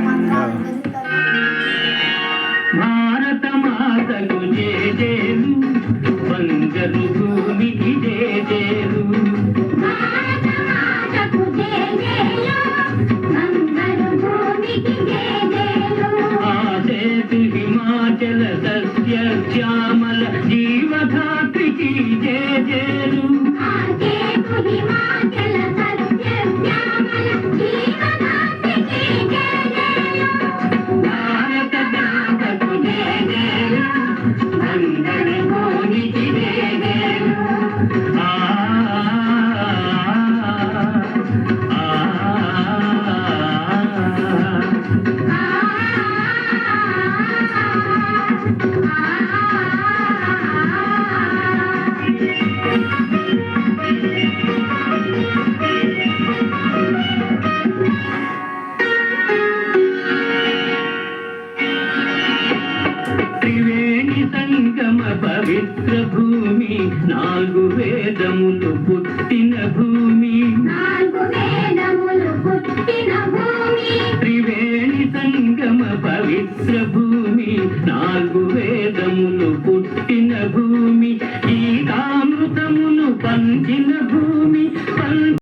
మంత్రాలు భారత మాతకు జేజేలు బంగరు భూమికి జేజేలు హిమాచల సస్య శ్యామల జీవధాత్రికి జే సంగమ పవిత్ర భూమి నాలుగు వేదములు పుట్టిన భూమి. త్రివేణి సంగమ పవిత్ర భూమి నాలుగు వేదములు పుట్టిన భూమి. ఈ కామృతమును పంచిన భూమి